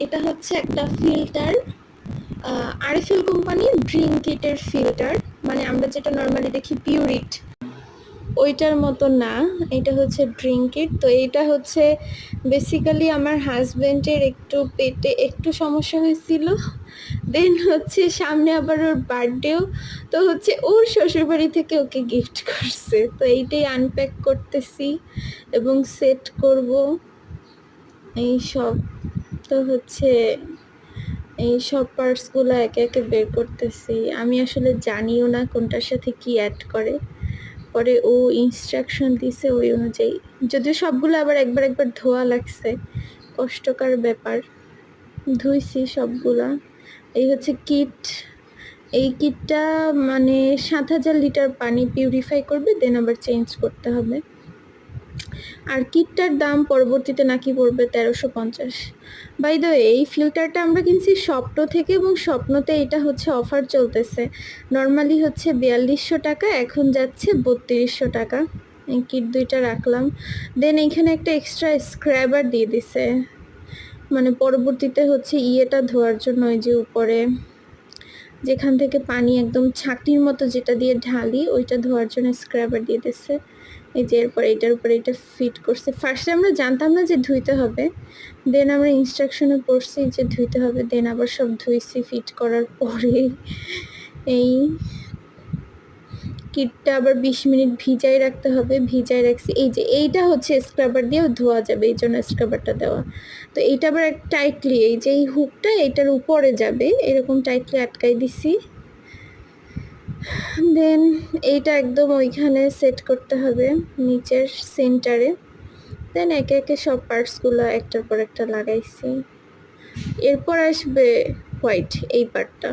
এটা হচ্ছে একটা ফিল্টার আরএফএল কোম্পানির ড্রিঙ্কিটের ফিল্টার মানে আমরা যেটা নর্মালি দেখি পিউরিট ওইটার মতো না, এটা হচ্ছে ড্রিঙ্কিট তো এটা হচ্ছে বেসিক্যালি আমার হাজব্যান্ডের একটু পেটে একটু সমস্যা হয়েছিল। দেন হচ্ছে সামনে আবার ওর বার্থডেও তো হচ্ছে ওর শ্বশুরবাড়ি থেকে ওকে গিফট করছে। তো এইটাই আনপ্যাক করতেছি এবং সেট করব। এই সব। তো হচ্ছে এই সব পার্টসগুলো একে একে বের করতেছি। আমি আসলে জানিও না কোনটার সাথে কি অ্যাড করে। পরে ও ইনস্ট্রাকশন দিছে ওই অনুযায়ী। যদিও সবগুলো আবার একবার একবার ধোয়া লাগছে, কষ্টকর ব্যাপার। ধুইছি সবগুলা। এই হচ্ছে কিট এই কিটটা মানে সাত হাজার লিটার পানি পিউরিফাই করবে দেন আবার চেঞ্জ করতে হবে। আর কিটটার দাম পরবর্তীতে নাকি পড়বে তেরোশো পঞ্চাশ। বাই দ্য এই ফিল্টারটা আমরা কিনছি স্বপ্ন থেকে এবং স্বপ্নতে এটা হচ্ছে অফার চলতেছে। নর্মালি হচ্ছে বিয়াল্লিশশো টাকা, এখন যাচ্ছে বত্রিশশো টাকা। কিট দুইটা রাখলাম। দেন এখানে একটা এক্সট্রা স্ক্র্যাবার দিয়ে দিছে। মানে পরবর্তীতে হচ্ছে ইয়েটা ধোয়ার জন্য ওই যে উপরে যেখান থেকে পানি একদম ছাকনির মতো যেটা দিয়ে ঢালি, ওইটা ধোয়ার জন্য স্ক্রাবার দিয়ে দিচ্ছে এই যে এরপর এটার উপরে এটা ফিট করছে। ফার্স্টে আমরা জানতাম না যে ধুইতে হবে। দেন আমরা ইনস্ট্রাকশনে পড়ছি যে ধুইতে হবে। দেন আবার সব ধুইছি ফিট করার পরে এই কিটটা আবার বিশ মিনিট ভিজাই রাখতে হবে, ভিজাই রাখছি। এই যে এইটা হচ্ছে স্ক্রাবার দিয়েও ধোয়া যাবে, এই জন্য স্ক্রাবারটা দেওয়া। তো এইটা আবার এক টাইটলি এই যে এই হুকটা এটার উপরে যাবে, এরকম টাইটলি আটকাই দিছি। দেন এইটা একদম ওইখানে সেট করতে হবে, নিচের সেন্টারে দেন একে একে সব পার্টসগুলো একটার পর একটা লাগাইছি। এরপর আসবে হোয়াইট এই পার্টটা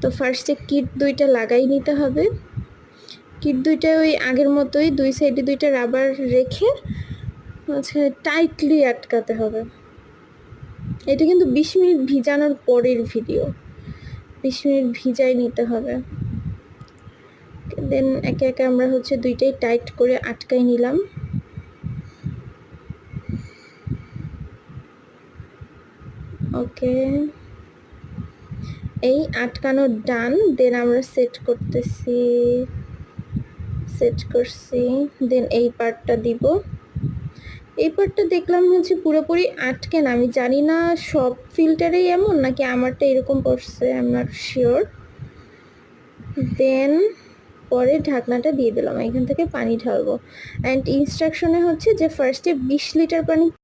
তো ফার্স্টে কিট দুইটা লাগাই নিতে হবে। কিট দুইটা ওই আগের মতোই, দুই সাইডে দুইটা রাবার রেখে হচ্ছে টাইটলি আটকাতে হবে। এটা কিন্তু বিশ মিনিট ভিজানোর পরের ভিডিও বিশ মিনিট ভিজাই নিতে হবে। দেন একে একে আমরা হচ্ছে দুইটাই টাইট করে আটকাই নিলাম। ওকে। এই আটকানো ডান দেন আমরা সেট করতেছি। সেট করছি দেন এই পার্টটা দিব। এই পার্টটা দেখলাম হচ্ছে পুরোপুরি আটকে না। আমি জানি না সব ফিল্টারেই এমন, নাকি আমারটা এরকম পড়ছে নট শিওর দেন পরে ঢাকনাটা দিয়ে দিলাম, এখান থেকে পানি ঢালবো। অ্যান্ড ইনস্ট্রাকশনে হচ্ছে যে ফার্স্টে বিশ লিটার পানি